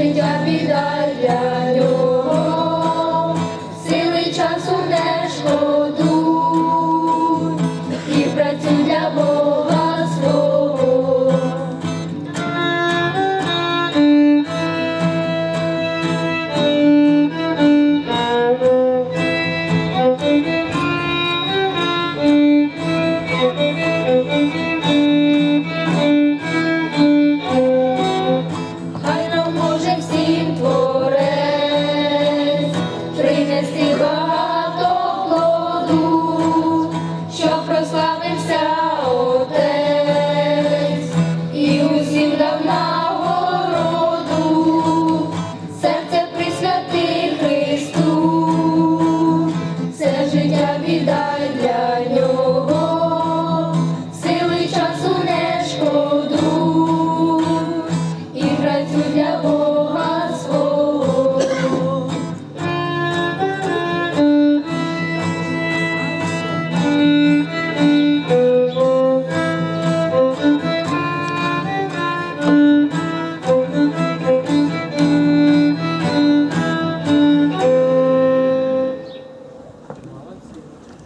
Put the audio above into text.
життя біда для нього, сили часу не шкодуй і працюй для Бога свого. Thank you. and so